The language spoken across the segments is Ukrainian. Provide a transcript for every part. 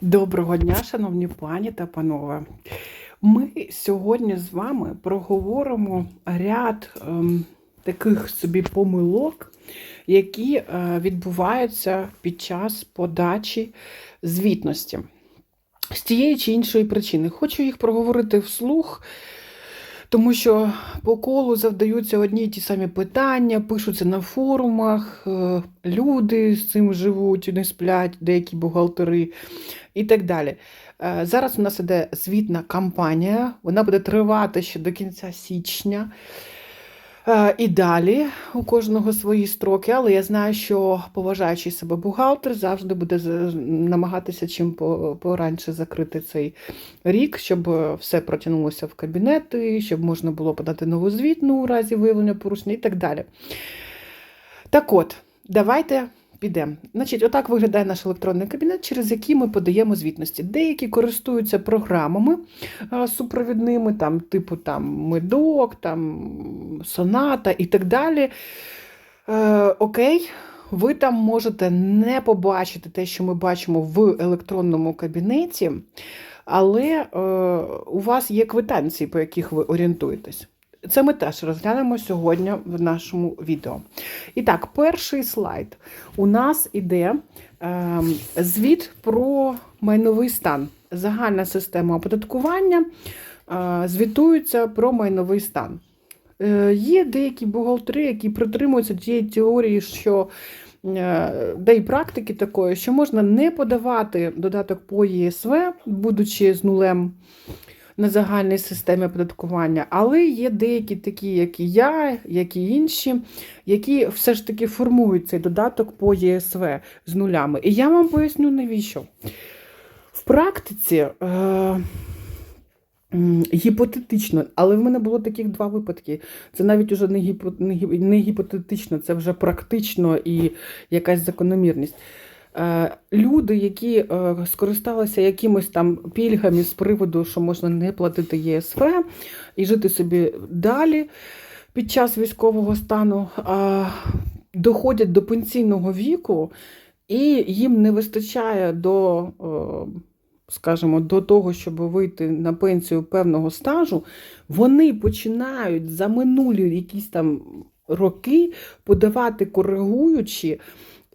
Доброго дня, шановні пані та панове. Ми сьогодні з вами проговоримо ряд ем, таких собі помилок, які е, відбуваються під час подачі звітності. З тієї чи іншої причини. Хочу їх проговорити вслух, тому що по колу завдаються одні й ті самі питання, пишуться на форумах, е, люди з цим живуть, не сплять, деякі бухгалтери і так далі. Е, Зараз у нас іде звітна кампанія, вона буде тривати ще до кінця січня. Е, І далі у кожного свої строки, але я знаю, що поважаючий себе бухгалтер завжди буде намагатися чим пораніше закрити цей рік, щоб все протягнулося в кабінети, щоб можна було подати нову звітну у разі виявлення порушення і так далі. Так от, давайте підемо. Значить, отак виглядає наш електронний кабінет, через який ми подаємо звітності. Деякі користуються програмами супровідними, там, типу там, медок, там, соната і так далі. Е, окей. Ви там можете не побачити те, що ми бачимо в електронному кабінеті, але е, у вас є квитанції, по яких ви орієнтуєтесь. Це ми теж розглянемо сьогодні в нашому відео. І так, перший слайд. У нас іде е, звіт про майновий стан. Загальна система оподаткування е, звітується про майновий стан. Е, Є деякі бухгалтери, які притримуються тієї теорії, що е, да і практики такої, що можна не подавати додаток по ЄСВ, будучи з нулем на загальній системі оподаткування, але є деякі такі, як і я, як і інші, які все ж таки формують цей додаток по ЄСВ з нулями. І я вам поясню, навіщо. В практиці. Е- Гіпотетично, але в мене було таких два випадки. Це навіть уже не, гіпо, не, гі- не гіпотетично, це вже практично і якась закономірність. Е, Люди, які е, скористалися якимось там пільгами з приводу, що можна не платити ЄСВ і жити собі далі під час військового стану, доходять до пенсійного віку, і їм не вистачає до. е, скажімо, до того, щоб вийти на пенсію певного стажу, вони починають за минулі якісь там роки подавати коригуючі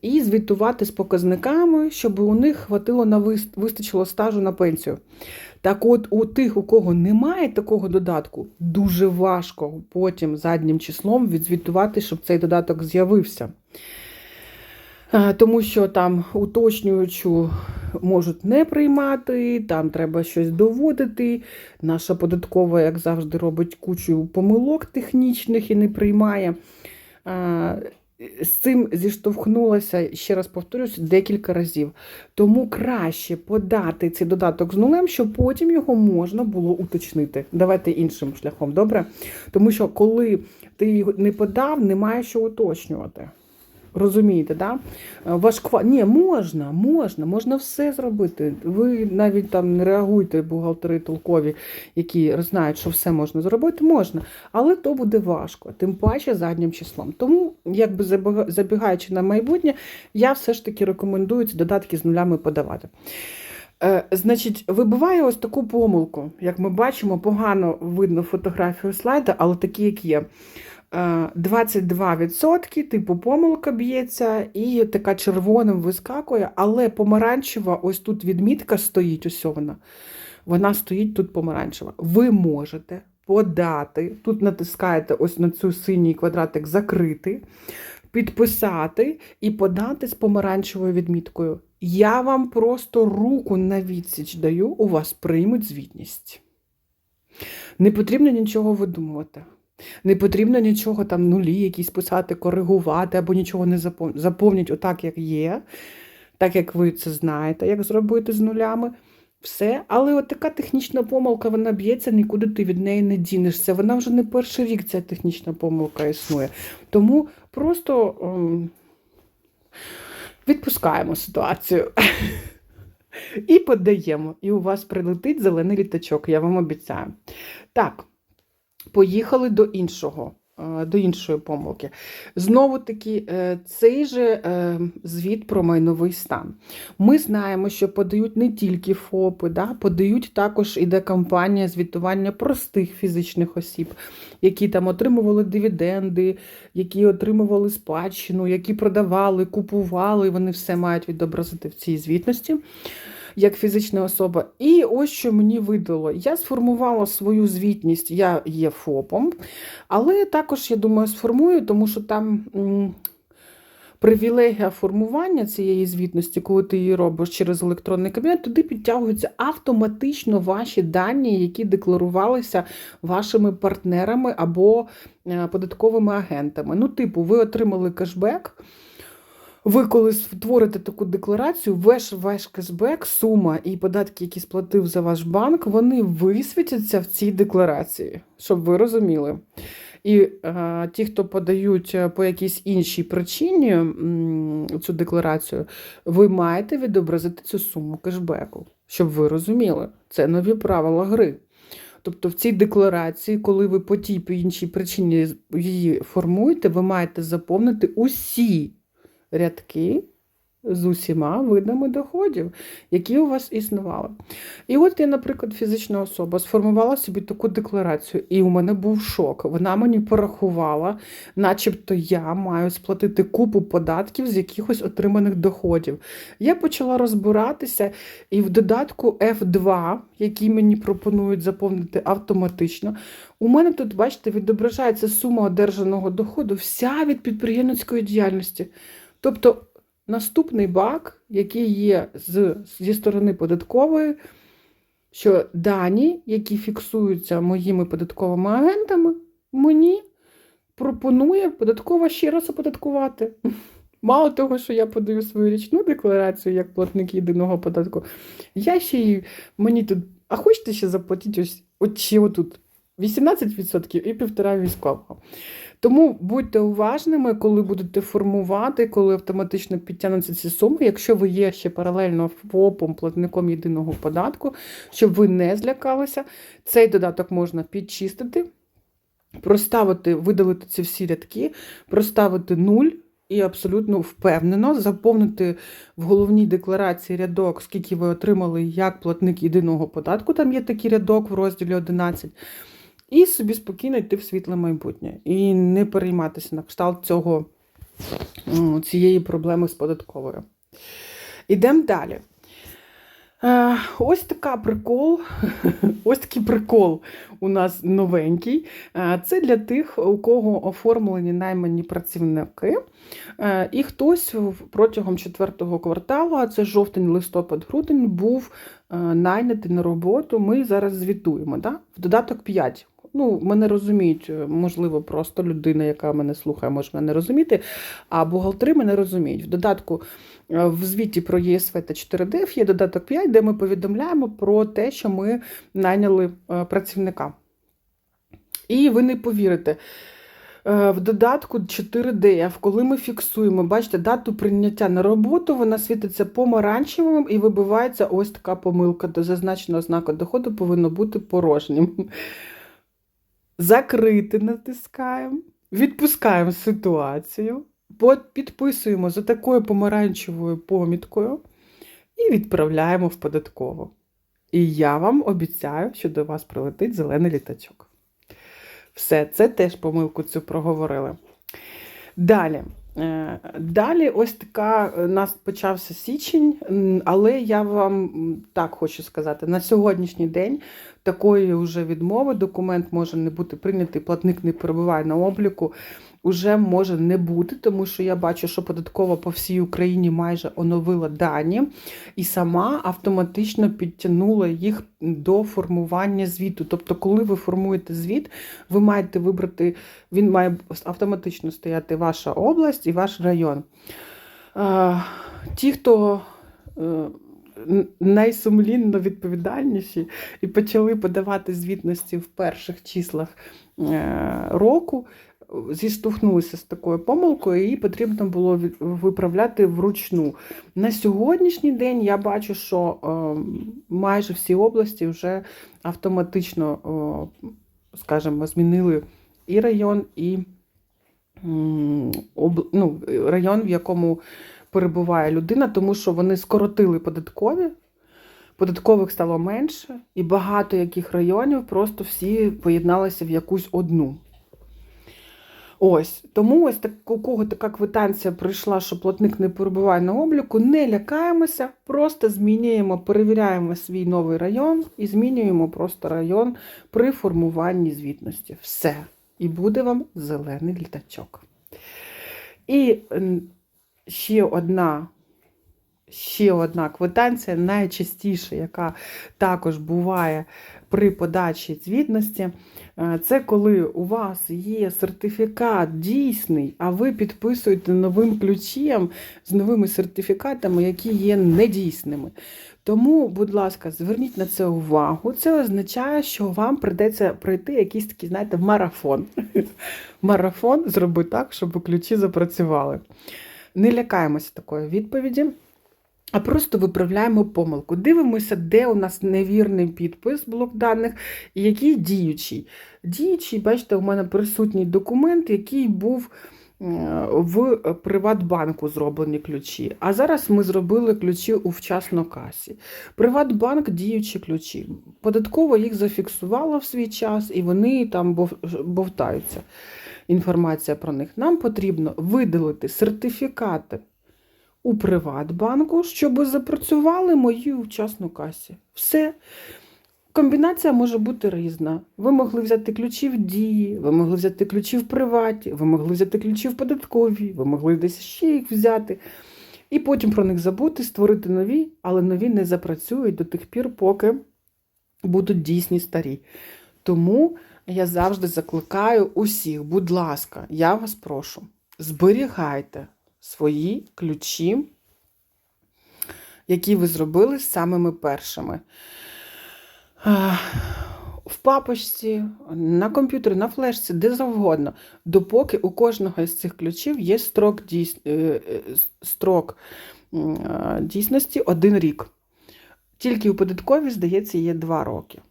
і звітувати з показниками, щоб у них хватило на вис- вистачило стажу на пенсію. Так от у тих, у кого немає такого додатку, дуже важко потім заднім числом відзвітувати, щоб цей додаток з'явився. Тому що там уточнюючу можуть не приймати, там треба щось доводити. Наша податкова, як завжди, робить кучу помилок технічних і не приймає. З цим зіштовхнулася, ще раз повторюсь, декілька разів. Тому краще подати цей додаток з нулем, щоб потім його можна було уточнити. Давайте іншим шляхом, добре? Тому що коли ти його не подав, немає що уточнювати. Розумієте, да? Важква... Ні, можна, можна, можна все зробити. Ви навіть там не реагуйте, бухгалтери толкові, які знають, що все можна зробити, можна. Але то буде важко, тим паче заднім числом. Тому, якби забіга- забігаючи на майбутнє, я все ж таки рекомендую ці додатки з нулями подавати. Е, Значить, вибиває ось таку помилку. Як ми бачимо, погано видно фотографію слайда, але такі, як є. Е, 22%, типу помилка б'ється, і така червоним вискакує, але помаранчева, ось тут відмітка стоїть, ось вона. Вона стоїть тут помаранчева. Ви можете подати, тут натискаєте ось на цю синій квадратик закрити, підписати і подати з помаранчевою відміткою. Я вам просто руку на відсіч даю, у вас приймуть звітність. Не потрібно нічого видумувати. Не потрібно нічого там нулі якісь писати, коригувати або нічого не заповнити. Заповніть отак, як є, так як ви це знаєте, як зробити з нулями. Все, але от така технічна помилка, вона б'ється, нікуди ти від неї не дінешся. Вона вже не перший рік ця технічна помилка існує. Тому просто ем, відпускаємо ситуацію. І подаємо. І у вас прилетить зелений літачок, я вам обіцяю. Так, поїхали до іншого. е, до іншої помилки. Знову таки, е, цей же е, звіт про майновий стан. Ми знаємо, що подають не тільки ФОПи, да, подають також іде кампанія звітування простих фізичних осіб, які там отримували дивіденди, які отримували спадщину, які продавали, купували. Вони все мають відобразити в цій звітності як фізична особа. І ось що мені видало. Я сформувала свою звітність, я є ФОПом, але також, я думаю, сформую, тому що там. Привілегія формування цієї звітності, коли ти її робиш через електронний кабінет, туди підтягуються автоматично ваші дані, які декларувалися вашими партнерами або е, податковими агентами. Ну, типу, ви отримали кешбек, ви коли створите таку декларацію, ваш ваш кешбек, сума і податки, які сплатив за ваш банк, вони висвітяться в цій декларації, щоб ви розуміли. І е, ті, хто подають е, по якійсь іншій причині цю декларацію, ви маєте відобразити цю суму кешбеку, щоб ви розуміли. Це нові правила гри. Тобто в цій декларації, коли ви по тій по іншій причині її формуєте, ви маєте заповнити усі рядки з усіма видами доходів, які у вас існували. І от я, наприклад, фізична особа сформувала собі таку декларацію, і у мене був шок. Вона мені порахувала, начебто я маю сплатити купу податків з якихось отриманих доходів. Я почала розбиратися, і в додатку F2, який мені пропонують заповнити автоматично, у мене тут, бачите, відображається сума одержаного доходу, вся від підприємницької діяльності. Тобто наступний баг, який є з, зі сторони податкової, що дані, які фіксуються моїми податковими агентами, мені пропонує податкова ще раз оподаткувати. Мало того, що я подаю свою річну декларацію як платник єдиного податку, я ще й мені тут, а хочете ще заплатити ось, от ще отут 18% і півтора військового. Тому будьте уважними, коли будете формувати, коли автоматично підтягнуться ці суми, якщо ви є ще паралельно ФОПом, платником єдиного податку, щоб ви не злякалися, цей додаток можна підчистити, проставити, видалити ці всі рядки, проставити нуль. І абсолютно впевнено заповнити в головній декларації рядок, скільки ви отримали як платник єдиного податку. Там є такий рядок в розділі 11. І собі спокійно йти в світле майбутнє. І не перейматися на кшталт цього, цієї проблеми з податковою. Ідемо далі. Е, Ось така прикол, ось такий прикол у нас новенький. Е, Це для тих, у кого оформлені наймані працівники. Е, І хтось протягом четвертого кварталу, а це жовтень, листопад, грудень, був найнятий на роботу. Ми зараз звітуємо. Да? В додаток 5. Ну, мене розуміють, е, можливо, просто людина, яка мене слухає, може мене не розуміти, а бухгалтери мене розуміють. В додатку е, в звіті про ЄСВ та 4ДФ є додаток 5, де ми повідомляємо про те, що ми найняли е, працівника. І ви не повірите. В додатку 4DF, коли ми фіксуємо, бачите, дату прийняття на роботу, вона світиться помаранчевим і вибивається ось така помилка. До зазначеного знаку доходу повинно бути порожнім. Закрити натискаємо, відпускаємо ситуацію, підписуємо за такою помаранчевою поміткою і відправляємо в податкову. І я вам обіцяю, що до вас прилетить зелений літачок. Все, це теж помилку цю проговорили. Далі. Е, Далі, ось така у нас почався січень, але я вам так хочу сказати: на сьогоднішній день такої вже відмови документ може не бути прийнятий, платник не перебуває на обліку, уже може не бути, тому що я бачу, що податкова по всій Україні майже оновила дані і сама автоматично підтягнула їх до формування звіту. Тобто, коли ви формуєте звіт, ви маєте вибрати, він має автоматично стояти ваша область і ваш район. Е, Ті, хто е, найсумлінно відповідальніші і почали подавати звітності в перших числах е, року, зіштовхнулися з такою помилкою, її потрібно було виправляти вручну. На сьогоднішній день я бачу, що е, майже всі області вже автоматично, скажімо, змінили і район, і ну, район, в якому перебуває людина, тому що вони скоротили податкові, податкових стало менше, і багато яких районів просто всі поєдналися в якусь одну. Ось тому ось так, у кого така квитанція прийшла, що платник не перебуває на обліку, не лякаємося, просто змінюємо, перевіряємо свій новий район і змінюємо просто район при формуванні звітності. Все. І буде вам зелений літачок. І ще одна. Ще одна квитанція, найчастіше, яка також буває при подачі звітності, е, це коли у вас є сертифікат дійсний, а ви підписуєте новим ключем з новими сертифікатами, які є недійсними. Тому, будь ласка, зверніть на це увагу. Це означає, що вам прийдеться пройти якийсь такий, знаєте, марафон. Марафон зроби так, щоб ключі запрацювали. Не лякаємося такої відповіді. А просто виправляємо помилку. Дивимося, де у нас невірний підпис блок даних і який діючий. Діючий, бачите, у мене присутній документ, який був е, в Приватбанку зроблені ключі. А зараз ми зробили ключі у вчасно касі. Приватбанк діючі ключі. Податково їх зафіксувало в свій час, і вони там бов- бовтаються. Інформація про них. Нам потрібно видалити сертифікати у Приватбанку, щоб запрацювали мої у вчасно касі. Все. Комбінація може бути різна. Ви могли взяти ключі в дії, ви могли взяти ключі в приваті, ви могли взяти ключі в податковій, ви могли десь ще їх взяти. І потім про них забути, створити нові, але нові не запрацюють до тих пір, поки будуть дійсні старі. Тому я завжди закликаю усіх, будь ласка, я вас прошу, зберігайте свої ключі, які ви зробили самими першими. В папочці, на комп'ютері, на флешці, де завгодно, допоки у кожного із цих ключів є строк, дійс... е, е, строк дійсності один рік. Тільки у податковій, здається, є два роки.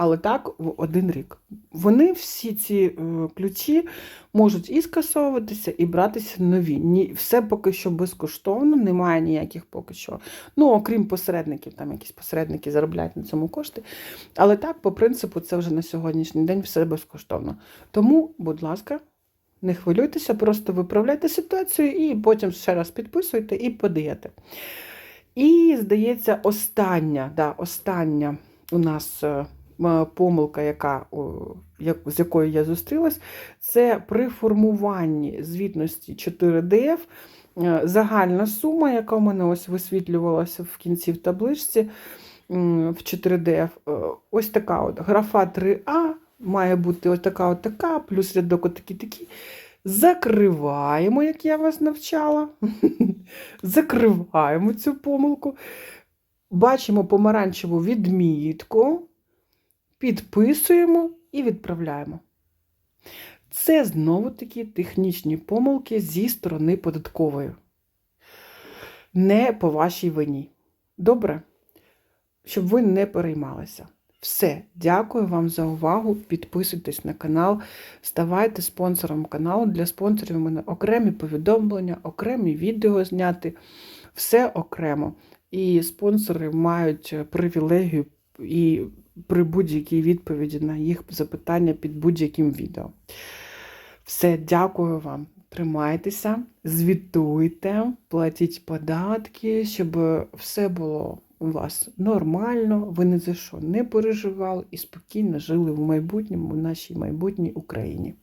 Але так, в один рік. Вони всі ці е, ключі можуть і скасовуватися, і братися нові. Ні, все поки що безкоштовно, немає ніяких поки що. Ну, окрім посередників, там якісь посередники заробляють на цьому кошти. Але так, по принципу, це вже на сьогоднішній день все безкоштовно. Тому, будь ласка, не хвилюйтеся, просто виправляйте ситуацію і потім ще раз підписуйте і подаєте. І, здається, остання, да, остання у нас. Помилка, яка, як- з якою я зустрілась, це при формуванні звітності 4DF е, загальна сума, яка у мене ось висвітлювалася в кінці в табличці в 4DF. е, Ось така от графа 3А має бути ось така от така, плюс рядок отакий такий. Закриваємо, як я вас навчала. Закриваємо цю помилку. Бачимо помаранчеву відмітку, підписуємо і відправляємо. Це знову-таки технічні помилки зі сторони податкової. Не по вашій вині. Добре? Щоб ви не переймалися. Все, дякую вам за увагу. Підписуйтесь на канал, ставайте спонсором каналу. Для спонсорів у мене окремі повідомлення, окремі відео зняти. Все окремо. І спонсори мають привілегію і при будь-якій відповіді на їх запитання під будь-яким відео. Все, дякую вам. Тримайтеся, звітуйте, платіть податки, щоб все було у вас нормально, ви ні за що не переживали і спокійно жили в майбутньому, в нашій майбутній Україні.